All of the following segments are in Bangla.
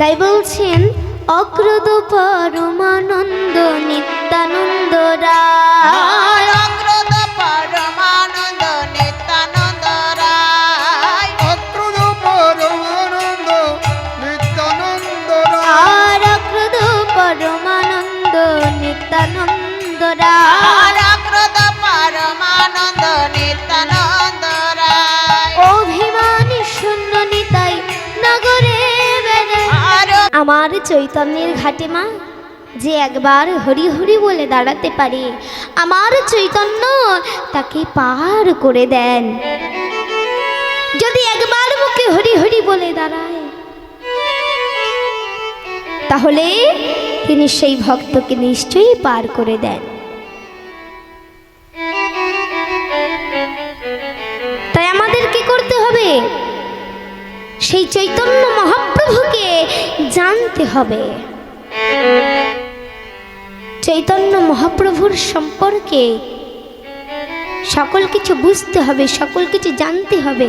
তাই বলছেন অগ্রদ পরমানন্দ নিত্যানন্দ রায়। অগ্রদ পরমানন্দ নিত্যানন্দ রায়। অক্রদ পরমানন্দ নিত্যানন্দ রায়। আর অগ্রদ পরমানন্দ নিত্যানন্দ রায়। পরমানন্দ নিত্যানন্দ আমার চৈতন্যের ঘাটে মা, যে একবার হরি হরি বলে দাঁড়াতে পারে, আমার চৈতন্য তাকে পার করে দেন। যদি একবার মুখে হরি হরি বলে দাঁড়ায়, তাহলে তিনি সেই ভক্তকে নিশ্চয়ই পার করে দেন। তাই আমাদের কি করতে হবে? সেই চৈতন্য মহাপ্রভুকে জানতে হবে। চৈতন্য মহাপ্রভুর সম্পর্কে সকল কিছু বুঝতে হবে, সকল কিছু জানতে হবে।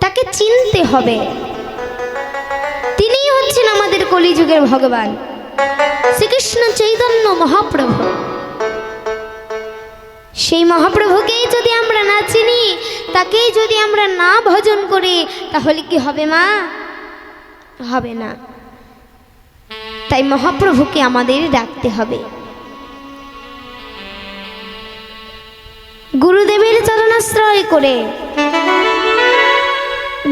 তাকে চিনতে হবে। তিনিই হচ্ছেন আমাদের কলিযুগের ভগবান। শ্রীকৃষ্ণ চৈতন্য মহাপ্রভু। সেই মহাপ্রভুকেই যদি আমরা না চিনি, তাকেই যদি আমরা না ভজন করি, তাহলে কি হবে মা? হবে না। তাই মহাপ্রভুকে আমাদের ডাকতে হবে। গুরুদেবের চরণাশ্রয় করে।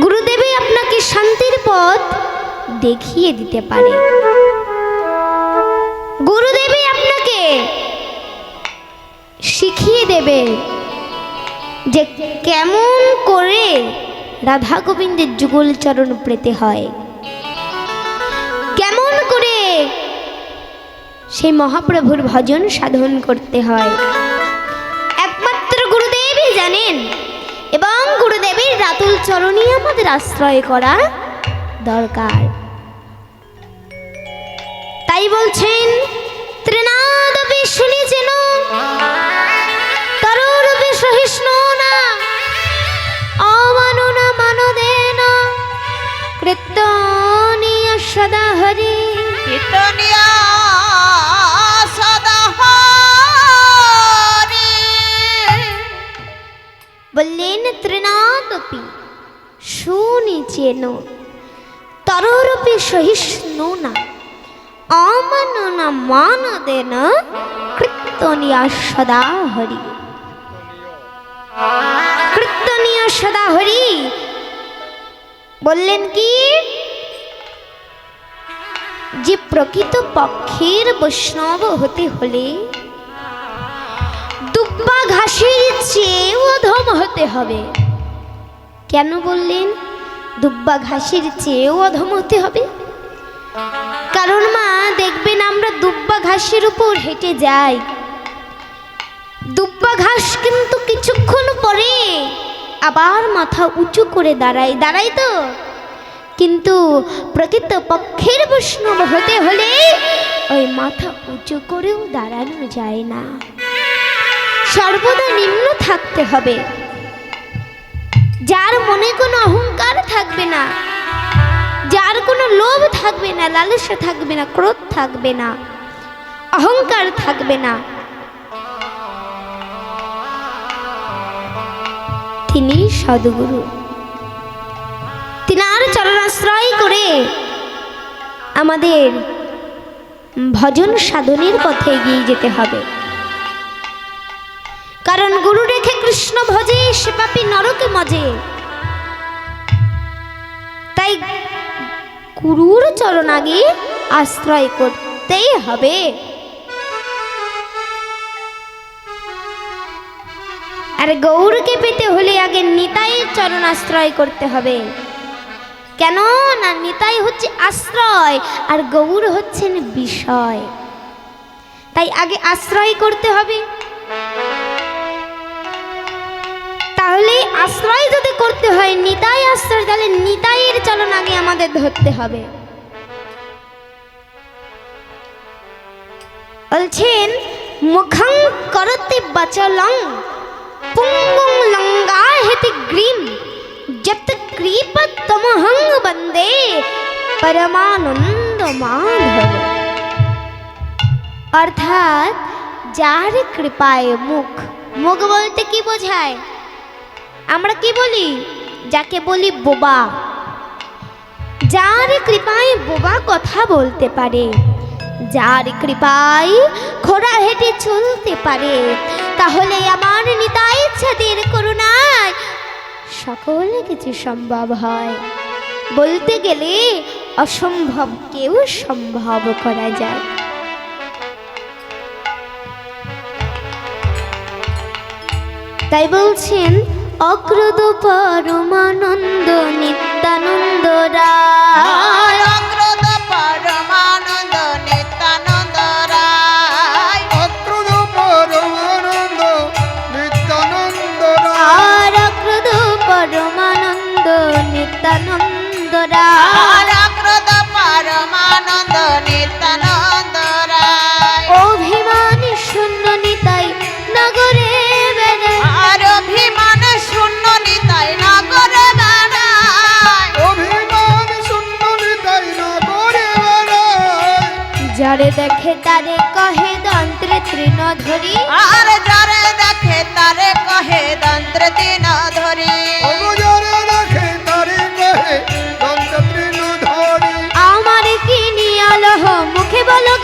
গুরুদেবই আপনাকে শান্তির পথ দেখিয়ে দিতে পারে। গুরুদেবই আপনাকে শিখিয়ে দেবে। যে কেমন করে রাধা গোবিন্দের যুগল চরণ পেতে হয়। কেমন করে সেই মহাপ্রভুর ভজন সাধন করতে হয়। একমাত্র গুরুদেবই জানেন এবং গুরুদেবের রাতুল চরণই আমাদের আশ্রয় করা দরকার। তাই বলছেন ত্রিনাদপি শুনেছেন তরুরূপে হরি কীর্তনিয়া সদা হরি। বললেন ত্রিনাদপি শুনিছেন তরুরূপে সহিষ্ণু না অমানু না মানদেন কীর্তনীয় সদা হরি। কীর্তনীয় সদা হরি। বললেন কি? যে প্রকৃত পক্ষের বৈষ্ণব হতে হলে দুব্বা ঘাসের চেয়েও অধম হতে হবে। কেন বললেন? দুব্বা ঘাসের চেয়েও অধম হতে হবে? কারণ মা, দেখবেন আমরা দুব্বা ঘাসের উপর হেঁটে যাই। দুব্বা ঘাস কিন্তু কিছুক্ষণ পরে আবার মাথা উঁচু করে দাঁড়ায়। দাঁড়াই তো? কিন্তু প্রকৃত পক্ষের বৈষ্ণব হতে হলে ওই মাথা উঁচু করেও দাঁড়ানো যায় না। সর্বদা নিম্ন থাকতে হবে। যার মনে কোনো অহংকার থাকবে না, যার কোনো লোভ থাকবে না, লালসা থাকবে না, ক্রোধ থাকবে না, অহংকার থাকবে না। তিনি সদগুরু। তিনার চরণাশ্রয় করে আমাদের ভজন সাধনের পথে এগিয়ে যেতে হবে। কারণ গুরু রেখে কৃষ্ণ ভজে, সে পাপি নরকে মজে। তাই গুরুর চরণ আগে আশ্রয় করতেই হবে। আর গৌরকে পেতে হলে আগে নিতাই চরণ আশ্রয় করতে হবে। কেন? না নিতাই হচ্ছে আশ্রয় আর গৌর হচ্ছেন বিষয়। তাই আগে আশ্রয় করতে হবে। তাহলে আশ্রয় যদি করতে হয়, নিতাই আশ্রয়, তাহলে নিতাইয়ের চলন আগে আমাদের ধরতে হবে। বলছেন, মুখং করতে বচলং, পুঙ্গুং লঙ্গা হেতে গ্রীম। যত কৃপতমহং বন্দে পরমানন্দ মাধব অর্থাৎ যার কৃপায় মুখ মুখ বলতে কি বোঝায় আমরা কি বলি যাকে বলি বোবা যার কৃপায় বোবা কথা বলতে পারে যার কৃপায় খোড়া হেঁটে চলতে পারে তাহলে আমার নিতাই ছাদের করুণায় সকল কিছু সম্ভব হয়। বলতে গেলে অসম্ভবকেও সম্ভব করা যায়। তাই বলছেন অগ্রদ পরমানন্দ নিত্যানন্দ রায়। দেখে তারে কহে দন্ত্রে তৃণ ধরি। আর যারে দেখে তারে কহে দন্ত্র দিন ধরি। অবজরে রাখে তারি কহে দন্ত তৃণ ধরি। আমার কি নিয়াল মুখে বলো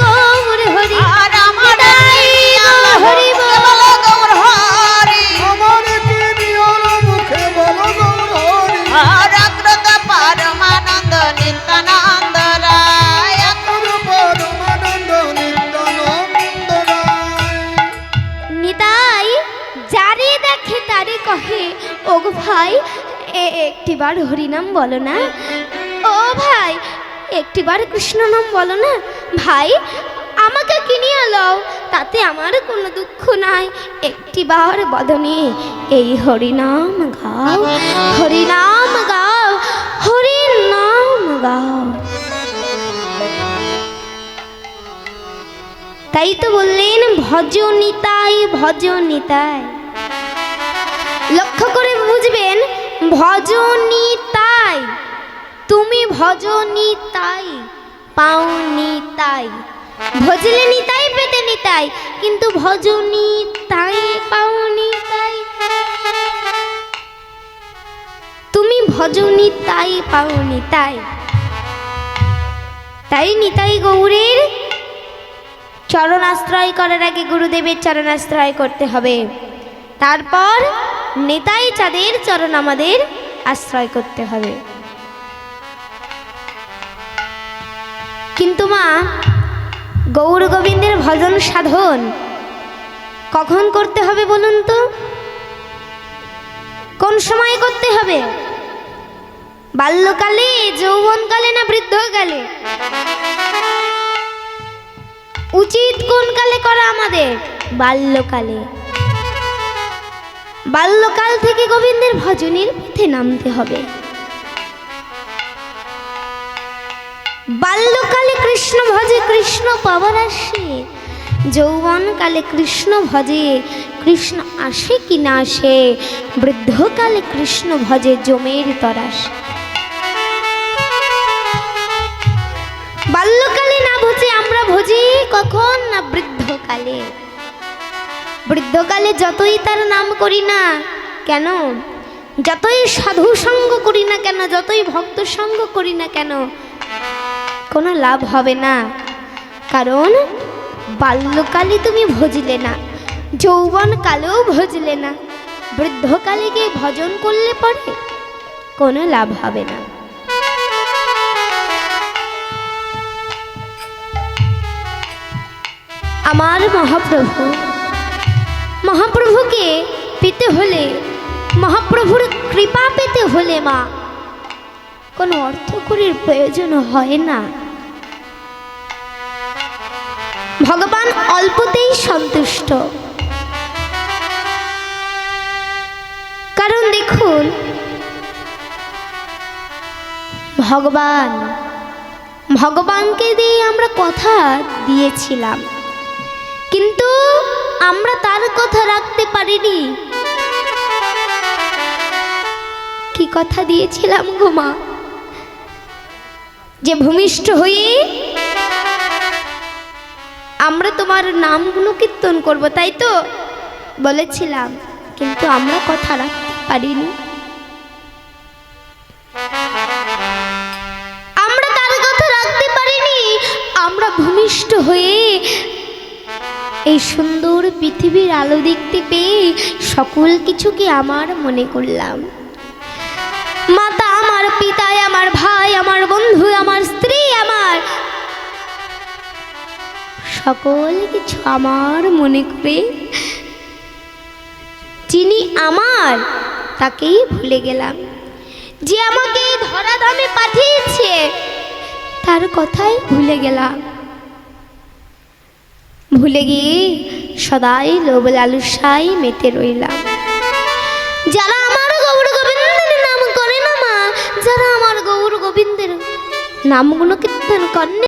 কহে ও গো ভাই একটিবার হরিনাম বলো না। ও ভাই, একটিবার কৃষ্ণ নাম বলো না। ভাই, আমাকে কিনিয়ে লও, তাতে আমার কোনো দুঃখ নাই। একটিবার বদনে এই হরিনাম গাও হরিনাম গাও হরিনাম গাও। তাই তো বললেন ভজনিতাই ভজনিতাই লক্ষ্য করে বুঝবেন ভজনিতাই তুমি ভজনিতাই পাওনি তাই। ভজলে নিতাই পেতে নিতাই কিন্তু ভজনি তাই, পাওনি তাই। তুমি ভজনি তাই, পাওনি তাই। তাই নিতাই গৌরের? চরণাশ্রয় করার আগে গুরুদেবের চরণাশ্রয় করতে হবে। তারপর নেতাই চাঁদের চরণ আমাদের আশ্রয় করতে হবে। কিন্তু মা, গৌর গোবিন্দের ভজন সাধন কখন করতে হবে বলুন তো? কোন সময় করতে হবে? বাল্যকালে, যৌবনকালে না বৃদ্ধকালে? উচিত কোন কালে করা আমাদের? বাল্যকালে। বাল্যকাল থেকে গোবিন্দের ভজনের পথে নামতে হবে। বাল্যকালে কৃষ্ণ ভজে কৃষ্ণ পাওয়ার আসে, যৌবনকালে কৃষ্ণ ভজে কৃষ্ণ আসে কি না আসে, বৃদ্ধকালে কৃষ্ণ ভজে জমের তরাস। বাল্যকালে না ভজে আমরা ভজি কখন না বৃদ্ধকালে? বৃদ্ধকালে যতই তার নাম করি না কেন? যতই সাধু সঙ্গ করি না কেন? যতই ভক্ত সঙ্গ করি না কেন? কোনো লাভ হবে না। কারণ বাল্যকালে তুমি ভজলে না যৌবন কালেও ভজলে না। বৃদ্ধকালে গিয়ে ভজন করলে পরে কোনো লাভ হবে না। আমার মহাপ্রভু মহাপ্রভুকে পেতে হলে, মহাপ্রভুর কৃপা পেতে হলে মা, কোনো অর্থকরীর প্রয়োজন হয় না। ভগবান অল্পতেই সন্তুষ্ট। কারণ দেখুন, ভগবান, ভগবানকে দিয়ে আমরা কথা দিয়েছিলাম। কিন্তু আমরা তার কথা রাখতে পারিনি। কি কথা দিয়েছিলাম গো মা? যে ভূমিষ্ঠ হয়ে আমরা তোমার নামগুলো কীর্তন করব, তাই তো? বলেছিলাম, কিন্তু আমরা কথা রাখতে পারিনি। এই সুন্দর পৃথিবীর আলো দেখতে পেয়ে সকল কিছুকে আমার মনে করলাম। মাতা আমার পিতায় আমার, ভাই আমার, বন্ধু আমার, স্ত্রী আমার, সকল কিছু আমার মনে করে যিনি আমার, তাকেই ভুলে গেলাম। যে আমাকে ধরাধামে পাঠিয়েছে, তার কথাই ভুলে গেলাম। ভুলে গিয়ে সদাই লোভ লালুসাই মেতে রইলাম। যারা আমার গৌর গোবিন্দের নাম করে না মা, যারা আমার গৌর গোবিন্দের নামগুলো কীর্তন করেন